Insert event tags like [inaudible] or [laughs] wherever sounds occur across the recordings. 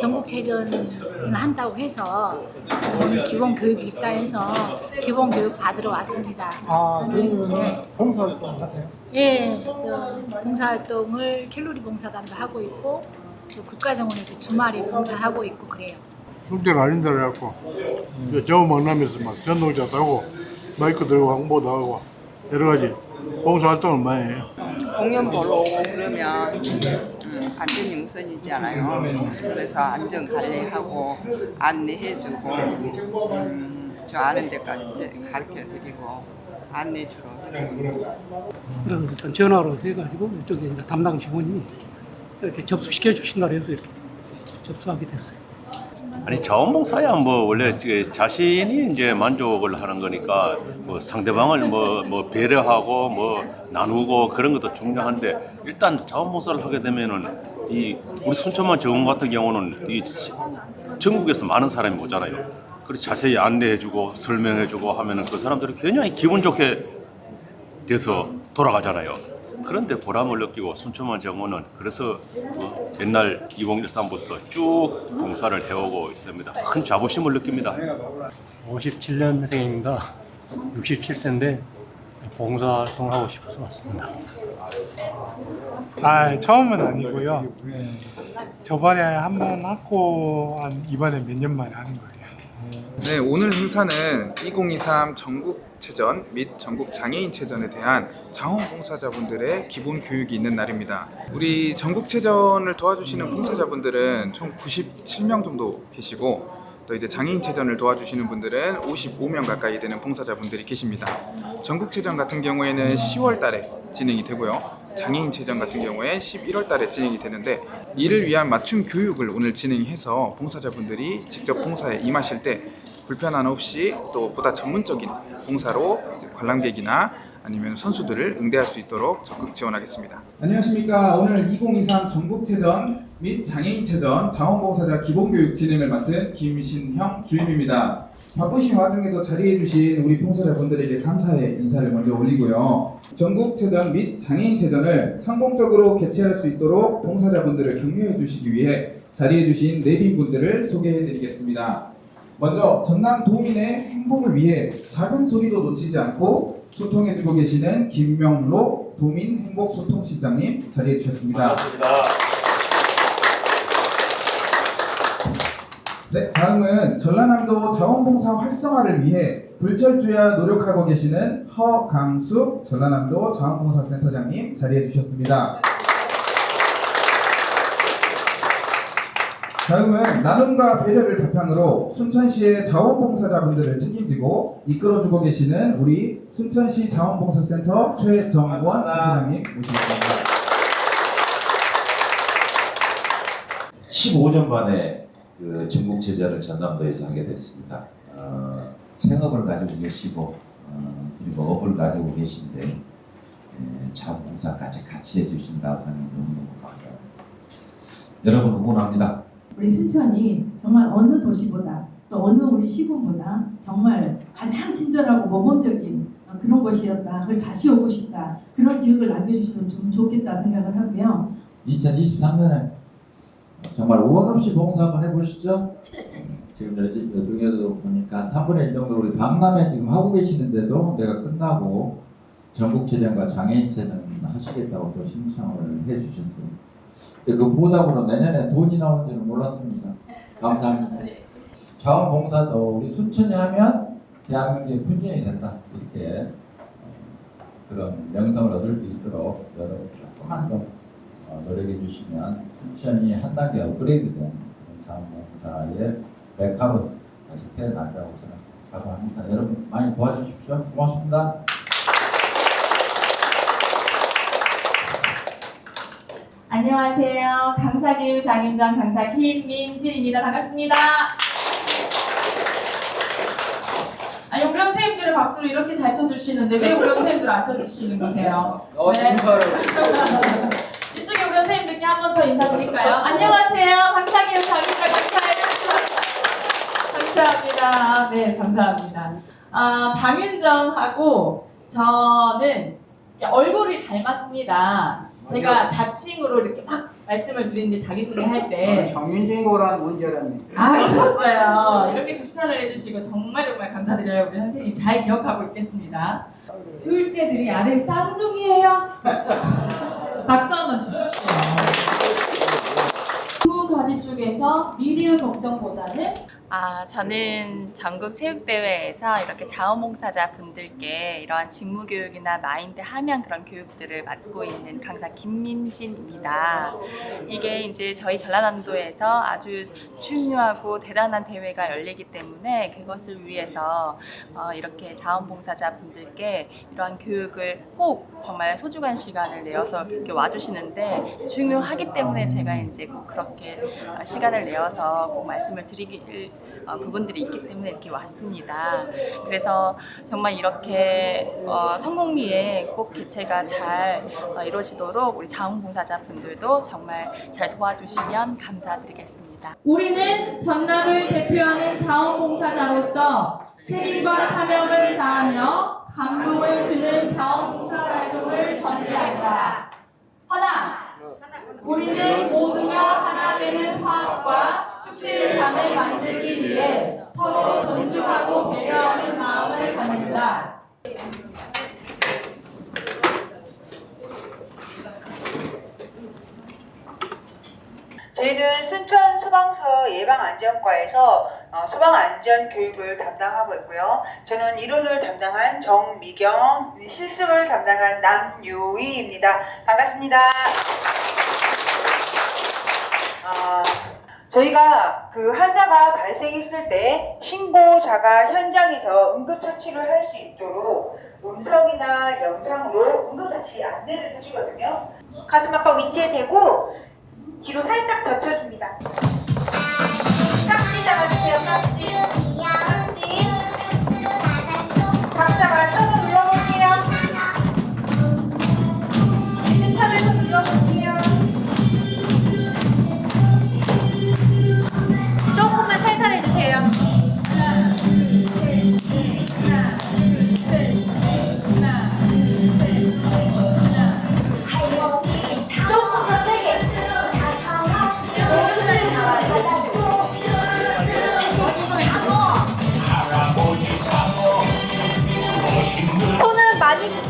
전국체전을 한다고 해서 오늘 기본 교육이 있다 해서 기본 교육 받으러 왔습니다. 아, 네. 그러면 봉사활동 하세요? 예, 저 봉사활동을 캘로리 봉사단도 하고 있고 또 국가정원에서 주말에 봉사하고 있고 그래요. 숙제는 아닌다 그래갖고 저 만나면서 막 전동차 타고 마이크 들고 홍보도 하고 여러 가지 봉사 활동을 많이 해요. 공연 보러 오고 그러면 음, 안전 용선이잖아요. 그래서 안전 관리하고 안내해주고 음, 저 아는 데까지 이제 가르쳐 드리고 안내 주로 해주고 그래서 전 전화로 해가지고 이쪽에 이제 담당 직원이 이렇게 접수시켜 주신다 그래서 이렇게 접수하게 됐어요. 아니 자원봉사야 뭐 원래 자신이 이제 만족을 하는 거니까 뭐 상대방을 뭐, 뭐 배려하고 뭐 나누고 그런 것도 중요한데 일단 자원봉사를 하게 되면은 이 우리 순천만 정원 같은 경우는 이 시- 전국에서 많은 사람이 오잖아요. 그래서 자세히 안내해주고 설명해주고 하면은 그 사람들이 굉장히 기분 좋게 돼서 돌아가잖아요. 그런데 보람을 느끼고 순천만 정원은 그래서 어, 옛날 2013부터 쭉 봉사를 해오고 있습니다. 큰 자부심을 느낍니다. 57년생입니다. 67세인데 봉사활동 하고 싶어서 왔습니다. 아, 처음은 아니고요. 네. 저번에 한 번 하고 한 이번에 몇 년 만에 하는 거예요. 네, 오늘 행사는 2023 전국체전 및 전국 장애인체전에 대한 자원봉사자분들의 기본 교육이 있는 날입니다. 우리 전국체전을 도와주시는 봉사자분들은 총 97명 정도 계시고 또 이제 장애인체전을 도와주시는 분들은 55명 가까이 되는 봉사자분들이 계십니다. 전국체전 같은 경우에는 10월 달에 진행이 되고요. 장애인 체전 같은 경우에 11월 달에 진행이 되는데 이를 위한 맞춤 교육을 오늘 진행해서 봉사자분들이 직접 봉사에 임하실 때 불편함 없이 또 보다 전문적인 봉사로 관람객이나 아니면 선수들을 응대할 수 있도록 적극 지원하겠습니다. 안녕하십니까. 오늘 2023 전국체전 및 장애인체전 자원봉사자 기본교육 진행을 맡은 김신형 주임입니다. 바쁘신 와중에도 자리해주신 우리 봉사자분들에게 감사의 인사를 먼저 올리고요. 전국체전 및 장애인체전을 성공적으로 개최할 수 있도록 봉사자분들을 격려해 주시기 위해 자리해주신 네빈분들을 소개해 드리겠습니다. 먼저 전남 도민의 행복을 위해 작은 소리도 놓치지 않고 소통해주고 계시는 김명로 도민 행복소통실장님 자리해 주셨습니다. 네, 다음은 전라남도 자원봉사 활성화를 위해 불철주야 노력하고 계시는 허강숙 전라남도 자원봉사센터장님 자리해 주셨습니다. 다음은 나눔과 배려를 바탕으로 순천시의 자원봉사자분들을 책임지고 이끌어주고 계시는 우리 순천시 자원봉사센터 최정원 센터장님 모시겠습니다. 15년 만에 그 전국체전을 전남도에서 하게 됐습니다. 어, 생업을 가지고 계시고 어, 그리고 업을 가지고 계신데 에, 자원봉사까지 같이 해주신다고 하니 너무너무 감사합니다. 여러분 응원합니다. 우리 순천이 정말 어느 도시보다 또 어느 우리 시군보다 정말 가장 친절하고 모범적인 어, 그런 곳이었다. 그걸 다시 오고 싶다. 그런 기억을 남겨주셔도 좀 좋겠다 생각을 하고요. 2023년에 정말 우원 없이 봉사 한번 해보시죠. 지금 여기도 보니까 3분의 1 정도 우리 박람회 지금 하고 계시는데도 내가 끝나고 전국 체전과 장애인 체전 하시겠다고 또 신청을 해주셨어요. 근데 그 보답으로 내년에 돈이 줄은 몰랐습니다. 감사합니다. 자원봉사도 우리 순천이 하면 대한민국의 훈련이 된다. 이렇게 그런 명성을 얻을 수 있도록 여러분 조금만 더 어, 노력해 주시면 순천이 한 단계 업그레이드 된 그런 자원봉사의 메카로 다시 태어난다고 저는 각오합니다. 여러분 많이 도와주십시오. 고맙습니다. 안녕하세요. 강사교육 장인장 강사 김민지입니다. 반갑습니다. 아니 우리 선생님들을 박수로 이렇게 잘 쳐주시는데 왜 우리 선생님들 안 쳐주시는 거세요? 네. 더 인사드릴까요? 안녕하세요. 강사교육 장인장 강사예요. 감사합니다. 네, 감사합니다. 아, 장윤정하고 저는 얼굴이 닮았습니다. 제가 자칭으로 이렇게 막 말씀을 드리는데 자기소개할 때 정민주의고라는 뭔지 알았네. 아, 그렇어요. 이렇게 극찬을 해주시고 정말 정말 감사드려요. 우리 선생님 잘 기억하고 있겠습니다. 둘째들이 아들 쌍둥이에요. 박수 한번 주십시오. 두 가지 쪽에서 미디어 걱정보다는 아, 저는 전국 체육대회에서 이렇게 자원봉사자 분들께 이러한 직무교육이나 마인드 함양 그런 교육들을 맡고 있는 강사 김민진입니다. 이게 이제 저희 전라남도에서 아주 중요하고 대단한 대회가 열리기 때문에 그것을 위해서 어, 이렇게 자원봉사자 분들께 이러한 교육을 꼭 정말 소중한 시간을 내어서 이렇게 와주시는데 중요하기 때문에 제가 이제 꼭 그렇게 어, 시간을 내어서 꼭 말씀을 드리길 어, 부분들이 있기 때문에 이렇게 왔습니다. 그래서 정말 이렇게 어, 성공리에 꼭 개최가 잘 어, 이루어지도록 우리 자원봉사자 분들도 정말 잘 도와주시면 감사드리겠습니다. 우리는 전남을 대표하는 자원봉사자로서 책임과 사명을 다하며 감동을 주는 자원봉사 활동을 전개한다. 하나. 우리는 모두가 하나 되는 화합과 축제의 장을 만들기 위해 서로 존중하고 배려하는 마음을 갖는다. 저희는 순천 소방서 예방안전과에서 어, 소방안전 교육을 담당하고 있고요. 저는 이론을 담당한 정미경, 실습을 담당한 남유희입니다. 반갑습니다. 아, 저희가 그 환자가 발생했을 때 신고자가 현장에서 응급처치를 할 수 있도록 음성이나 영상으로 응급처치 안내를 해주거든요. 가슴 압박 위치에 대고 뒤로 살짝 젖혀줍니다. 잡아주세요, 깍지. 깍지.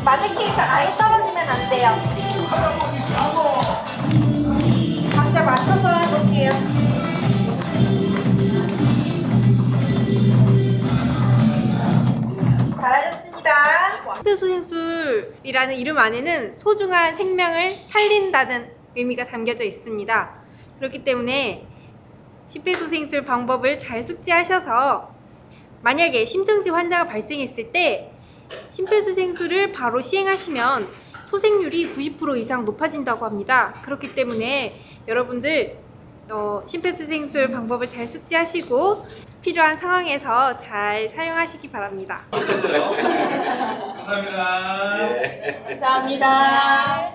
마네킹에서 아예 떨어지면 안 돼요. 각자 맞춰서 해볼게요. 잘하셨습니다. 심폐소생술이라는 이름 안에는 소중한 생명을 살린다는 의미가 담겨져 있습니다. 그렇기 때문에 심폐소생술 방법을 잘 숙지하셔서 만약에 심정지 환자가 발생했을 때 심폐소생술을 바로 시행하시면 소생률이 90% 이상 높아진다고 합니다. 그렇기 때문에 여러분들 어, 심폐소생술 방법을 잘 숙지하시고 필요한 상황에서 잘 사용하시기 바랍니다. [laughs] 감사합니다.